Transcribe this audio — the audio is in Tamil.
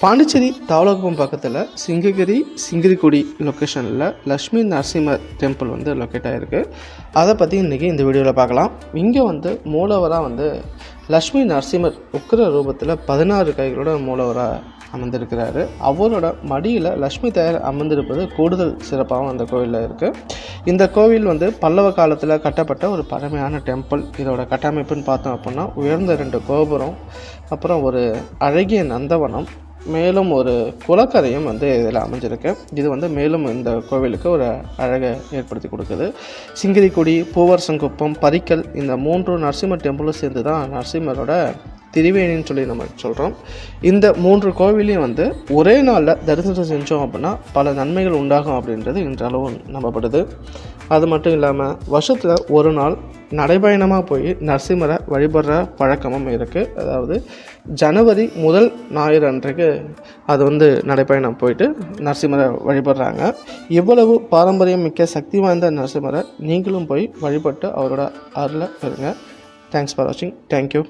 பாண்டிச்சேரி தாவலகுப்பம் பக்கத்தில் சிங்ககிரி சிங்கிரிக்குடி லொக்கேஷனில் லக்ஷ்மி நரசிம்மர் டெம்பிள் வந்து லொக்கேட் ஆகிருக்கு அதை பற்றி இன்றைக்கி இந்த வீடியோவில் பார்க்கலாம் இங்கே வந்து மூலவராக வந்து லக்ஷ்மி நரசிம்மர் உக்கிர ரூபத்தில் பதினாறு கைகளோட மூலவராக அமர்ந்திருக்கிறாரு. அவரோட மடியில் லக்ஷ்மி தயார் அமர்ந்திருப்பது கூடுதல் சிறப்பாகவும் அந்த கோவிலில் இருக்குது இந்த கோவில் வந்து பல்லவ காலத்தில் கட்டப்பட்ட ஒரு பழமையான டெம்பிள் இதோட கட்டமைப்புன்னு பார்த்தோம் அப்படின்னா உயர்ந்த ரெண்டு கோபுரம் அப்புறம் ஒரு அழகிய நந்தவனம் மேலும் ஒரு குளக்கரையும் வந்து இதில் அமைஞ்சிருக்கு. இது வந்து மேலும் இந்த கோவிலுக்கு ஒரு அழகை ஏற்படுத்தி கொடுக்குது. சிங்கிரிக்குடி பூவரசங்குப்பம் பரிக்கல் இந்த மூன்று நரசிம்மர் டெம்பிளும் சேர்ந்து தான் நரசிம்மரோட திரிவேணின்னு சொல்லி நம்ம சொல்கிறோம் இந்த மூன்று கோவிலையும் வந்து ஒரே நாளில் தரிசனம் செஞ்சோம் அப்படின்னா பல நன்மைகள் உண்டாகும் அப்படின்றது இன்றளவும் நம்பப்படுது. அது மட்டும் இல்லாமல் வருஷத்தில் ஒரு நாள் நடைபயணமாக போய் நரசிம்மரை வழிபடுற பழக்கமும் இருக்குது அதாவது ஜனவரி முதல் ஞாயிறு அன்றைக்கு அது வந்து நடைப்பயணம் போயிட்டு நரசிம்மரை வழிபடுறாங்க. இவ்வளவு பாரம்பரியம் மிக்க சக்தி வாய்ந்த நரசிம்மரை நீங்களும் போய் வழிபட்டு அவரோட அருளை பெறுங்க. தேங்க்ஸ் ஃபார் வாட்சிங் தேங்க்யூ